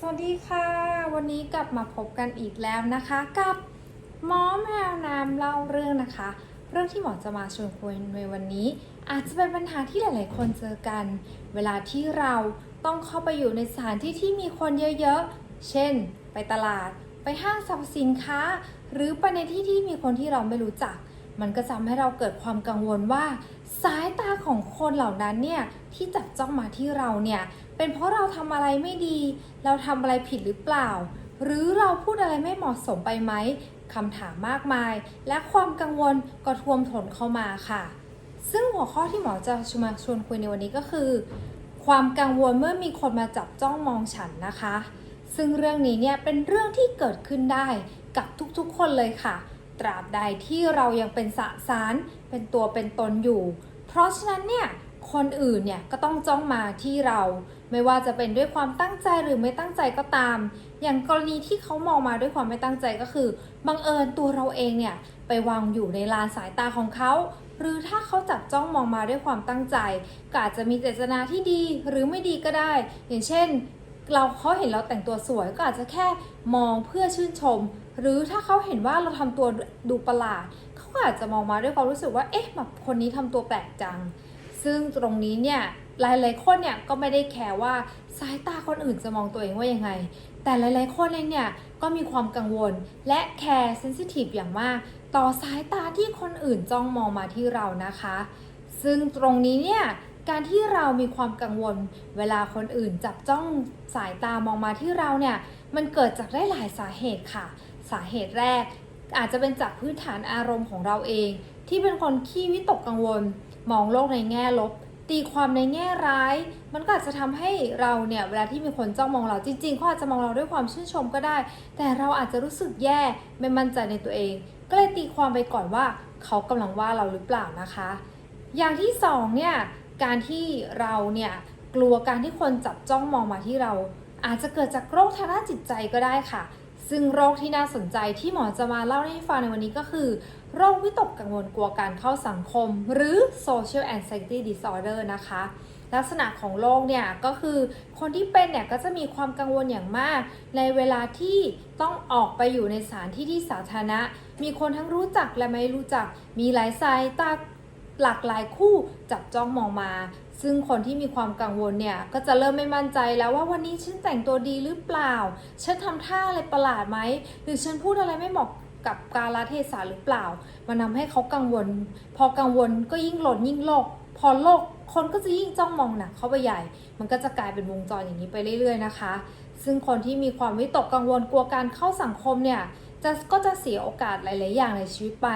สวัสดีค่ะ วันนี้กลับมาพบกันอีกแล้วนะคะ กับหมอแมวน้ำเล่าเรื่องนะคะ เรื่องที่หมอจะมาชวนคุยในวันนี้ อาจจะเป็นปัญหาที่หลาย ๆ คนเจอกัน เวลาที่เราต้องเข้าไปอยู่ในสถานที่ที่มีคนเยอะ ๆ เช่น ไปตลาดไปห้างสรรพสินค้า หรือไปในที่ที่มีคนที่เราไม่รู้จัก มันก็จะทำให้เราเกิดความกังวลว่า สายตาของคนเหล่านั้นเนี่ยที่จับจ้องมาที่เราเนี่ยเป็นเพราะเราทำอะไรไม่ดี เราทำอะไรผิดหรือเปล่า หรือเราพูดอะไรไม่เหมาะสมไปไหมคำถามมากมาย และความกังวลก็ท่วมท้นเข้ามาค่ะ ซึ่งหัวข้อที่หมอจะชมาชวนคุยในวันนี้ก็คือ ความกังวลเมื่อมีคนมาจับจ้องมองฉันนะคะ ซึ่งเรื่องนี้เนี่ยเป็นเรื่องที่เกิดขึ้นได้กับทุกๆคนเลยค่ะ ตราบใดที่เรายังเป็นสสารเป็นตัวเป็นตนอยู่ เพราะฉะนั้นเนี่ยคนอื่นเนี่ยก็ต้องจ้องมาที่เรา ไม่ว่าจะเป็นด้วยความตั้งใจหรือไม่ตั้งใจก็ตาม อย่างกรณีที่เขามองมาด้วยความไม่ตั้งใจก็คือบังเอิญตัวเราเองเนี่ยไปวางอยู่ในลานสายตาของเขา หรือถ้าเขาจับจ้องมองมาด้วยความตั้งใจก็อาจจะมีเจตนาที่ดีหรือไม่ดีก็ได้ อย่างเช่น เราเขาเห็นเราแต่งตัวสวยก็อาจจะแค่มองเพื่อชื่นชม หรือถ้าเขาเห็นว่าเราทำตัวดูประหลาดเขาก็อาจจะมองมาด้วยความรู้สึกว่าเอ๊ะแบบคนนี้ทำตัวแปลกจัง ซึ่งตรงนี้เนี่ยหลายๆคนเนี่ยก็ไม่ได้แคร์ว่าสายตาคนอื่นจะมองตัวเองว่ายังไง แต่หลายๆคนเองเนี่ยก็มีความกังวล และแคร์เซนซิทีฟอย่างมาก ต่อสายตาที่คนอื่นจ้องมองมาที่เรานะคะ ซึ่งตรงนี้เนี่ย การที่เรามีความกังวล เวลาคนอื่นจับจ้องสายตามองมาที่เราเนี่ย มันเกิดจากได้หลายสาเหตุค่ะ สาเหตุแรก อาจจะเป็นจากพื้นฐานอารมณ์ของเราเอง ที่เป็นคนขี้วิตกกังวล มองโลกในแง่ลบ ตีความในแง่ร้าย มันก็อาจจะทำให้เราเนี่ยเวลาที่มีคนจ้องมองเราจริงๆเขาอาจจะมองเราด้วยความชื่นชมก็ได้ แต่เราอาจจะรู้สึกแย่ไม่มั่นใจในตัวเอง ก็เลยตีความไปก่อนว่าเขากำลังว่าเราหรือเปล่านะคะ อย่างที่สองเนี่ย การที่เราเนี่ยกลัวการที่คนจับจ้องมองมาที่เรา อาจจะเกิดจากโรคทางด้านจิตใจก็ได้ค่ะ ซึ่งโรคที่น่าสนใจที่หมอจะมาเล่าให้ฟังในวันนี้ก็คือ โรควิตกกังวลกลัวการเข้าสังคม หรือ social anxiety disorder นะคะลักษณะของโรคเนี่ยก็คือคนที่เป็นเนี่ยก็จะมีความกังวลอย่างมาก ในเวลาที่ต้องออกไปอยู่ในสถานที่ที่สาธารณะ มีคนทั้งรู้จักและไม่รู้จัก มีหลายสายตา หลากหลายคู่จับจ้องมองมา ซึ่งคนที่มีความกังวลเนี่ย ก็จะเริ่มไม่มั่นใจแล้วว่าวันนี้ฉันแต่งตัวดีหรือเปล่า ฉันทำท่าอะไรประหลาดไหม หรือฉันพูดอะไรไม่เหมาะกับกาลเทศะหรือเปล่า มันทาให้เขากังวล พอกังวลก็ยิ่งหลดยิ่งโลก พอโลกคนก็จะยิ่งจ้องมองหนักเข้าไปใหญ่ มันก็จะกลายเป็นวงจรอย่างนี้ไปเรื่อยๆนะคะ ซึ่งคนที่มีความวิตกกังวลกลัวการเข้าสังคมเนี่ยจะก็จะเสียโอกาสหลาย ๆ อย่างในชีวิตไป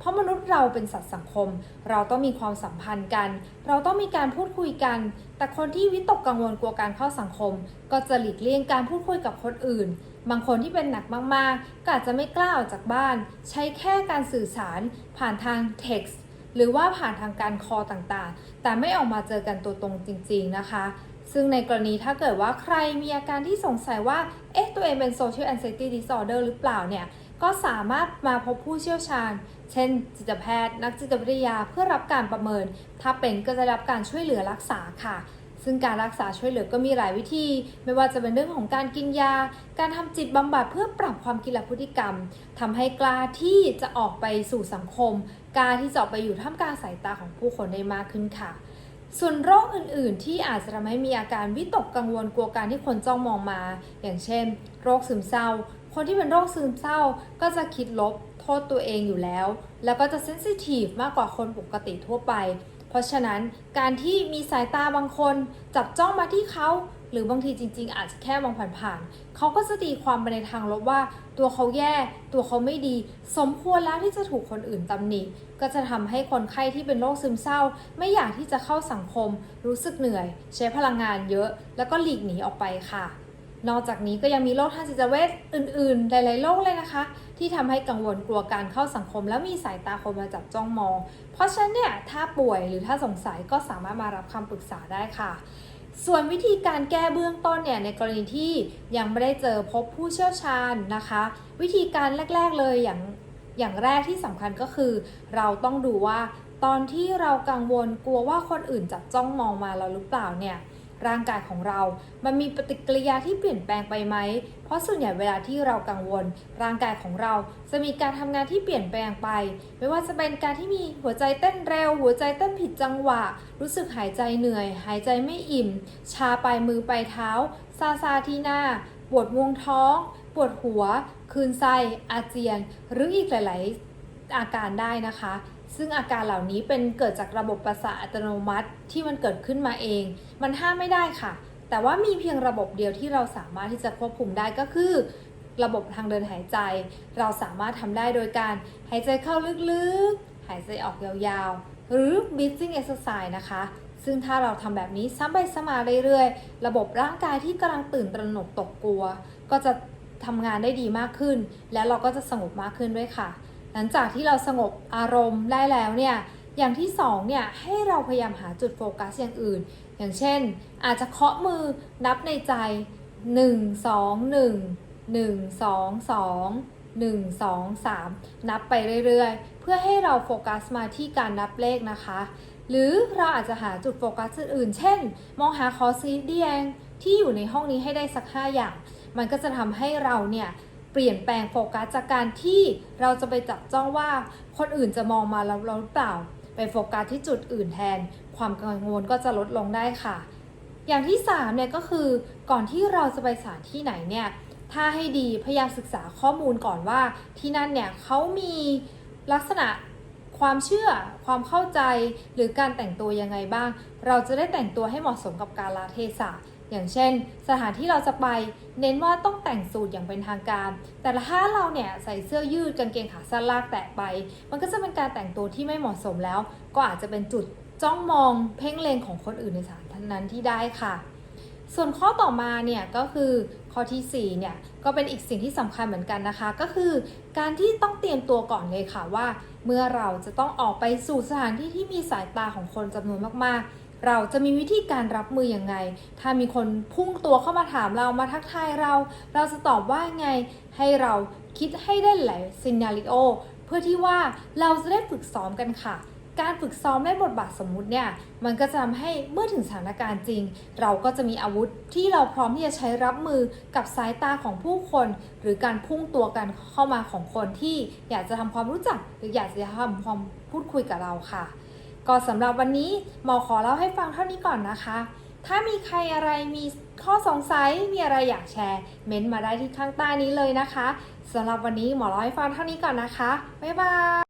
เพราะมนุษย์เราเป็นสัตว์สังคม เราต้องมีความสัมพันธ์กัน เราต้องมีการพูดคุยกัน แต่คนที่วิตกกังวลกลัวการเข้าสังคม ก็จะหลีกเลี่ยงการพูดคุยกับคนอื่น บางคนที่เป็นหนักมากๆ ก็อาจจะไม่กล้าออกจากบ้าน ใช้แค่การสื่อสาร ผ่านทาง text หรือว่าผ่านทางการคอต่างๆ แต่ไม่ออกมาเจอกันตัวตรงจริง ๆ นะคะ ซึ่งในกรณีถ้าเกิดว่าใครมีอาการที่สงสัยว่า เอ๊ะ ตัวเองเป็น social anxiety disorder หรือเปล่าเนี่ย ก็สามารถมาพบผู้เชี่ยวชาญ เช่น จิตแพทย์ นักจิตวิทยาเพื่อรับการประเมิน ถ้าเป็นก็จะรับการช่วยเหลือรักษาค่ะ ซึ่งการรักษาช่วยเหลือก็มีหลายวิธี ไม่ว่าจะเป็นเรื่องของการกินยา การทำจิตบำบัดเพื่อปรับความคิดและพฤติกรรมทำให้กล้าที่จะออกไปสู่สังคมกล้าที่จะออกไปอยู่ท่ามกลางสายตาของผู้คนได้มากขึ้นค่ะส่วนโรคอื่น ๆ ที่อาจจะทำให้มีอาการวิตกกังวลกลัวการที่คนจ้องมองมา อย่างเช่น โรคซึมเศร้า คนที่เป็นโรคซึมเศร้าก็จะคิดลบโทษตัวเองอยู่แล้ว แล้วก็จะเซนซิทีฟมากกว่าคนปกติทั่วไป เพราะฉะนั้นการที่มีสายตาบางคนจับจ้องมาที่เขา หรือบางทีจริง ๆ อาจจะแค่มองผ่านๆเขาก็จะตีความไปในทางลบว่า ตัวเขาแย่ตัวเขาไม่ดี สมควรแล้วที่จะถูกคนอื่นตำหนิก็จะทำให้คนไข้ที่เป็นโรคซึมเศร้า ไม่อยากที่จะเข้าสังคม รู้สึกเหนื่อย ใช้พลังงานเยอะ แล้วก็หลีกหนีออกไปค่ะ นอกจากนี้ก็ยังมีโรคทางจิตเวชอื่น ๆ หลาย ๆ โรคเลยนะคะ ที่ทำให้กังวลกลัวการเข้าสังคม และมีสายตาคนมาจับจ้องมอง เพราะฉะนั้นเนี่ยถ้าป่วยหรือถ้าสงสัยก็สามารถมารับคำปรึกษาได้ค่ะ ส่วนวิธีการแก้เบื้องต้นเนี่ยในกรณีที่ยังไม่ได้เจอพบผู้เชี่ยวชาญนะคะ วิธีการแรก ๆ เลยอย่างอย่างแรกที่สำคัญก็คือ เราต้องดูว่าตอนที่เรากังวลกลัวว่าคนอื่นจับจ้องมองมาเราหรือเปล่าเนี่ย ร่างกายของเรา มันมีปฏิกิริยาที่เปลี่ยนแปลงไปไหม เพราะส่วนใหญ่เวลาที่เรากังวล ร่างกายของเราจะมีการทำงานที่เปลี่ยนแปลงไป ไม่ว่าจะเป็นการที่มีหัวใจเต้นเร็ว หัวใจเต้นผิดจังหวะ รู้สึกหายใจเหนื่อย หายใจไม่อิ่ม ชาปลายมือปลายเท้า ซาซาที่หน้า ปวดวงท้อง ปวดหัว คืนไส้อาเจียน หรืออีกหลาย ๆ อาการได้นะคะ ซึ่งอาการเหล่านี้เป็นเกิดจากระบบประสาทอัตโนมัติที่มันเกิดขึ้นมาเอง มันห้ามไม่ได้ค่ะ แต่ว่ามีเพียงระบบเดียวที่เราสามารถที่จะควบคุมได้ก็คือ ระบบทางเดินหายใจ เราสามารถทำได้โดยการหายใจเข้าลึกๆ หายใจออกยาวๆ หรือ breathing exercise นะคะ ซึ่งถ้าเราทำแบบนี้ซ้ำไปซ้ำมาเรื่อยๆ ระบบร่างกายที่กำลังตื่นตระหนกตกกลัว ก็จะทำงานได้ดีมากขึ้น และเราก็จะสงบมากขึ้นด้วยค่ะ หลังจากที่เราสงบอารมณ์ได้แล้วเนี่ยอย่างที่สองเนี่ยให้เราพยายามหาจุดโฟกัสอย่างอื่น อย่างเช่น อาจจะเคาะมือนับในใจ 1 2 1 1 2 2 1 2 3 นับไปเรื่อยๆ เพื่อให้เราโฟกัสมาที่การนับเลขนะคะ หรือเราอาจจะหาจุดโฟกัสอื่น เช่น มองหาคอสีแดงที่อยู่ในห้องนี้ให้ได้สัก 5 อย่าง มันก็จะทำให้เราเนี่ย เปลี่ยนแปลงโฟกัสจากการที่เราจะไปจับจ้องว่าคนอื่นจะมองมาเราเราหรือเปล่า ไปโฟกัสที่จุดอื่นแทน ความกังวลก็จะลดลงได้ค่ะ อย่างที่3เนี่ยก็คือก่อนที่เราจะไปสถานที่ไหนเนี่ยถ้าให้ดีพยายามศึกษาข้อมูลก่อนว่า ที่นั่นเนี่ยเขามีลักษณะความเชื่อ ความเข้าใจ หรือการแต่งตัวยังไงบ้าง เราจะได้แต่งตัวให้เหมาะสมกับกาลเทศะ อย่างเช่น สถานที่เราจะไปเน้นว่าต้องแต่งสูทอย่างเป็นทางการ แต่ถ้าเราเนี่ยใส่เสื้อยืดกางเกงขาสั้นลากแตะไป มันก็จะเป็นการแต่งตัวที่ไม่เหมาะสมแล้ว ก็อาจจะเป็นจุดจ้องมองเพ่งเลงของคนอื่นในสถานนั้นที่ได้ค่ะ ส่วนข้อต่อมาเนี่ยก็คือข้อที่4เนี่ยก็เป็นอีกสิ่งที่สำคัญเหมือนกันนะคะ ก็คือการที่ต้องเตรียมตัวก่อนเลยค่ะว่า เมื่อเราจะต้องออกไปสู่สถานที่ที่มีสายตาของคนจำนวนมากๆ เราจะมีวิธีการรับมืออยังไง ถ้ามีคนพุ่งตัวเข้ามาถามเรามาทักทายเรา เราจะตอบว่าไง ให้เราคิดให้ได้หลายซีนาริโอ เพื่อที่ว่าเราจะได้ฝึกซ้อมกันค่ะ การฝึกซ้อมในบทบาทสมมุติเนี่ย มันก็จะทำให้เมื่อถึงสถานการณ์จริง เราก็จะมีอาวุธที่เราพร้อมที่จะใช้รับมือกับสายตาของผู้คน หรือการพุ่งตัวกันเข้ามาของคนที่อยากจะทำความรู้จัก หรืออยากจะทำความพูดคุยกับเราค่ะ ก็สำหรับวันนี้หมอขอเล่าให้ฟังเท่านี้ก่อนนะคะ ถ้ามีใครอะไรมีข้อสงสัยมีอะไรอยากแชร์ เม้นต์มาได้ที่ข้างใต้นี้เลยนะคะสำหรับวันนี้หมอเล่าให้ฟังเท่านี้ก่อนนะคะ บ๊ายบาย